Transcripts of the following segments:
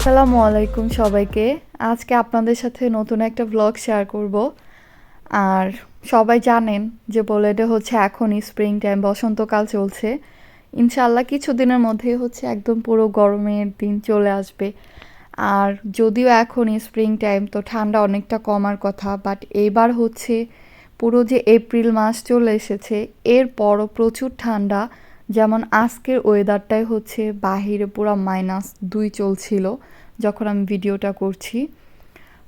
আসসালামু আলাইকুম সবাইকে। আজকে আপনাদের সাথে নতুন একটা ব্লগ শেয়ার করব। আর সবাই জানেন যে পোল্যান্ডে হচ্ছে এখনই স্প্রিং টাইম বসন্তকাল চলছে। ইনশাল্লাহ কিছুদিনের মধ্যেই হচ্ছে একদম পুরো গরমের দিন চলে আসবে। আর যদিও এখনই স্প্রিং টাইম তো ঠান্ডা অনেকটা কমার কথা বাট এইবার হচ্ছে পুরো যে এপ্রিল মাস চলে এসেছে, এরপরও প্রচুর ঠান্ডা। যেমন আজকের ওয়েদারটাই হচ্ছে বাহিরে পুরো মাইনাস দুই চলছিল যখন আমি ভিডিওটা করছি।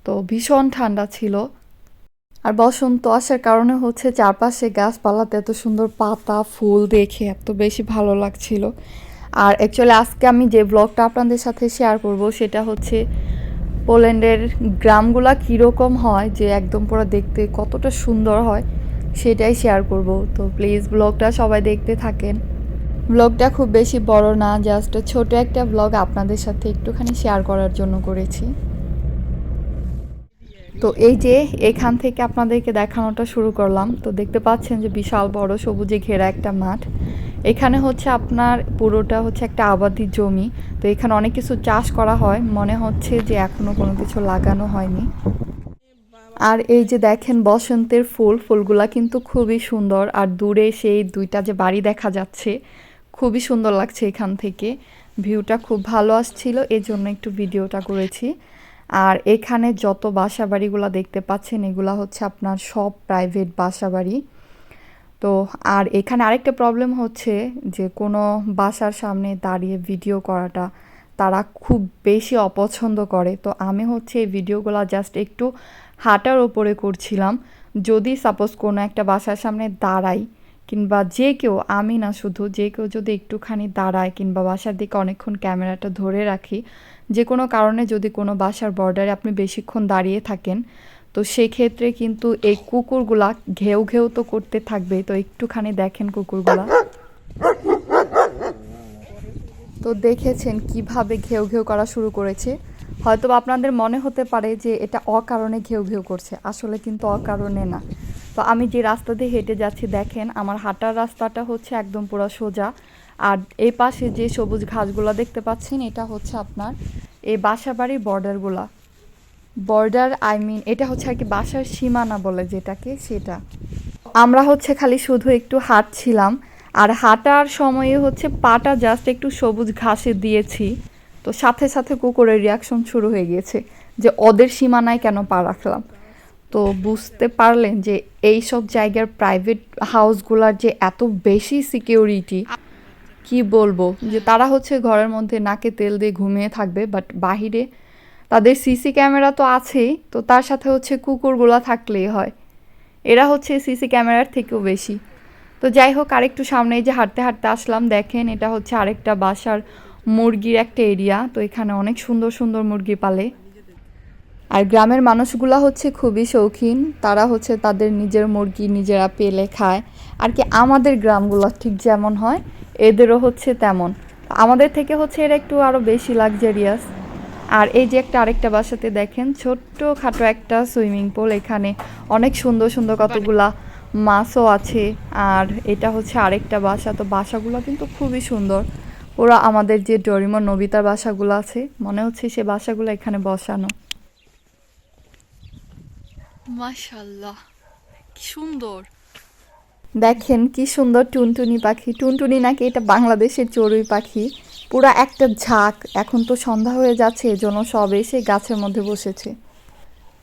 তো ভীষণ ঠান্ডা ছিল। আর বসন্ত আসার কারণে হচ্ছে চারপাশে গাছপালাতে এত সুন্দর পাতা, ফুল দেখে এত বেশি ভালো লাগছিল। আর অ্যাকচুয়ালি আজকে আমি যে ব্লগটা আপনাদের সাথে শেয়ার করব সেটা হচ্ছে পোল্যান্ডের গ্রামগুলা কীরকম হয়, যে একদম পুরো দেখতে কতটা সুন্দর হয়, সেটাই শেয়ার করব। তো প্লিজ ব্লগটা সবাই দেখতে থাকেন। ব্লগটা খুব বেশি বড় না জাস্ট ছোট একটা ব্লগ আপনাদের সাথে একটুখানি শেয়ার করার জন্য করেছি। তো এই যে এখান থেকে আপনাদেরকে দেখানোটা শুরু করলাম, তো দেখতে পাচ্ছেন যে বিশাল বড় সবুজে ঘেরা একটা মাঠ। এখানে হচ্ছে আপনার পুরোটা হচ্ছে একটা আবাদি জমি, তো এখানে অনেক কিছু চাষ করা হয়, মনে হচ্ছে যে এখনও কোনো কিছু লাগানো হয়নি। আর এই যে দেখেন বসন্তের ফুল, ফুলগুলা কিন্তু খুবই সুন্দর, আর দূরে সেই দুইটা যে বাড়ি দেখা যাচ্ছে খুবই সুন্দর লাগছে এখান থেকে। ভিউটা খুব ভালো আসছিল, এজন্য একটু ভিডিওটা করেছি। আর এখানে যত বাসা বাড়িগুলো দেখতে পাচ্ছেন, এগুলা হচ্ছে আপনার সব প্রাইভেট বাসা বাড়ি তো আর এখানে আরেকটা প্রবলেম হচ্ছে যে, কোনো বাসার সামনে দাঁড়িয়ে ভিডিও করাটা তারা খুব বেশি অপছন্দ করে। তো আমি হচ্ছে এই ভিডিওগুলো জাস্ট একটু হাঁটার ওপরে করছিলাম। যদি সাপোজ কোনো একটা বাসার সামনে দাঁড়াই কিংবা যে কেউ, আমি না শুধু, যে কেউ যদি একটুখানি দাঁড়ায় কিংবা বাসার দিকে অনেকক্ষণ ক্যামেরাটা ধরে রাখি, যে কোনো কারণে যদি কোনো বাসার বর্ডারে আপনি বেশিক্ষণ দাঁড়িয়ে থাকেন, তো সেক্ষেত্রে কিন্তু এই কুকুরগুলা ঘেউ ঘেউ তো করতে থাকবে, তো একটুখানি দেখেন কুকুরগুলা। তো দেখেছেন কীভাবে ঘেউ ঘেউ করা শুরু করেছে। হয়তো আপনাদের মনে হতে পারে যে এটা অকারণে ঘেউ ঘেউ করছে, আসলে কিন্তু অকারণে না। তো আমি যে রাস্তা দিয়ে হেঁটে যাচ্ছি, দেখেন আমার হাঁটার রাস্তাটা হচ্ছে একদম পুরো সোজা। আর এই পাশে যে সবুজ ঘাসগুলো দেখতে পাচ্ছেন, এটা হচ্ছে আপনার এই বাসা বাড়ির বর্ডারগুলা। বর্ডার, আই মিন এটা হচ্ছে আর কি বাসার সীমানা বলে যেটাকে, সেটা। আমরা হচ্ছে খালি শুধু একটু হাঁটছিলাম, আর হাঁটার সময়ে হচ্ছে পাটা জাস্ট একটু সবুজ ঘাসে দিয়েছি। তো সাথে সাথে কুকুরের রিয়াকশন শুরু হয়ে গিয়েছে যে ওদের সীমানায় কেন পা রাখলাম? তো বুঝতে পারলেন যে এই সব জায়গার প্রাইভেট হাউসগুলার যে এত বেশি সিকিউরিটি কি বলব? যে তারা হচ্ছে ঘরের মধ্যে নাকে তেল দিয়ে ঘুমিয়ে থাকবে বাট বাহিরে তাদের সিসি ক্যামেরা তো আছেই, তো তার সাথে হচ্ছে কুকুরগুলা থাকলেই হয়। এরা হচ্ছে সিসি ক্যামেরার থেকেও বেশি। তো যাই হোক, আরেকটু সামনে যে হাঁটতে হাঁটতে আসলাম, দেখেন এটা হচ্ছে আরেকটা বাসার মুরগির একটা এরিয়া তো এখানে অনেক সুন্দর সুন্দর মুরগি পালে। আর গ্রামের মানুষগুলা হচ্ছে খুবই শৌখিন। তারা হচ্ছে তাদের নিজের মুরগি নিজেরা পেলে খায়। আর কি আমাদের গ্রামগুলো ঠিক যেমন হয়, এদেরও হচ্ছে তেমন। আমাদের থেকে হচ্ছে এরা একটু আরও বেশি লাক্সারিয়াস আর এই যে একটা আরেকটা বাসাতে দেখেন ছোট্ট খাটো একটা সুইমিং পুল। এখানে অনেক সুন্দর সুন্দর কতগুলা মাছও আছে। আর এটা হচ্ছে আরেকটা বাসা। তো বাসাগুলো কিন্তু খুবই সুন্দর। ওরা আমাদের যে ডরিমন নবিতার বাসাগুলো আছে, মনে হচ্ছে সে বাসাগুলো এখানে বসানো। মাশাল্লাহ কি সুন্দর। দেখেন কি সুন্দর টুনটুনি পাখি। টুনটুনি নাকি এটা বাংলাদেশের চড়ুই পাখি। পুরো একটা ঝাঁক। এখন তো সন্ধ্যা হয়ে যাচ্ছে, এজন্য সব এসে গাছের মধ্যে বসেছে।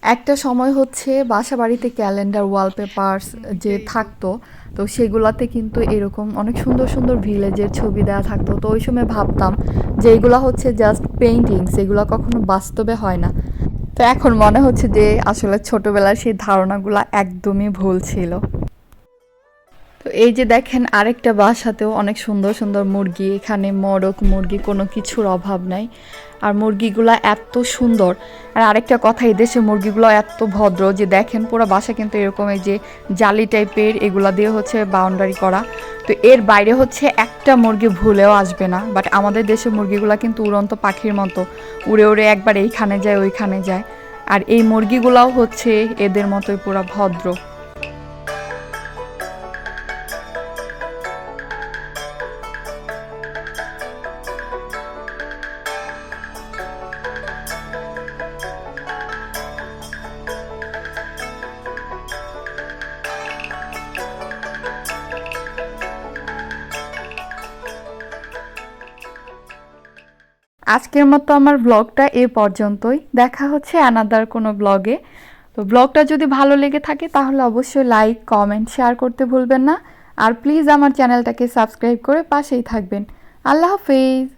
একটা সময় হচ্ছে বাসা বাড়িতে ক্যালেন্ডার, ওয়ালপেপার্স যে থাকতো, তো সেগুলাতে কিন্তু এরকম অনেক সুন্দর সুন্দর ভিলেজের ছবি দেওয়া থাকতো। তো ওই সময় ভাবতাম যে এগুলো হচ্ছে জাস্ট পেইন্টিংস এগুলো কখনো বাস্তবে হয় না। তো এখন মনে হচ্ছে যে আসলে ছোটবেলার সেই ধারণাগুলো একদমই ভুল ছিল। তো এই যে দেখেন আরেকটা বাসাতেও অনেক সুন্দর সুন্দর মুরগি, এখানে মরক মুরগি কোনো কিছুর অভাব নাই। আর মুরগিগুলো এত সুন্দর। আর আরেকটা কথা, এই দেশে মুরগিগুলো এত ভদ্র যে দেখেন পুরো বাসা কিন্তু এরকম এই যে জালি টাইপের এগুলা দিয়ে হচ্ছে বাউন্ডারি করা। তো এর বাইরে হচ্ছে একটা মুরগি ভুলেও আসবে না। বাট আমাদের দেশে মুরগিগুলো কিন্তু উড়ন্ত পাখির মতো। উড়ে উড়ে একবার এইখানে যায়, ওইখানে যায়। আর এই মুরগিগুলাও হচ্ছে এদের মতোই পুরো ভদ্র। আজকের মতো আমার ব্লগটা এ পর্যন্তই। দেখা হচ্ছে আনাদার কোনো ব্লগে তো ব্লগটা যদি ভালো লেগে থাকে, তাহলে অবশ্যই লাইক কমেন্ট শেয়ার করতে ভুলবেন না। আর প্লিজ আমার চ্যানেলটাকে সাবস্ক্রাইব করে পাশেই থাকবেন। আল্লাহ হাফিজ!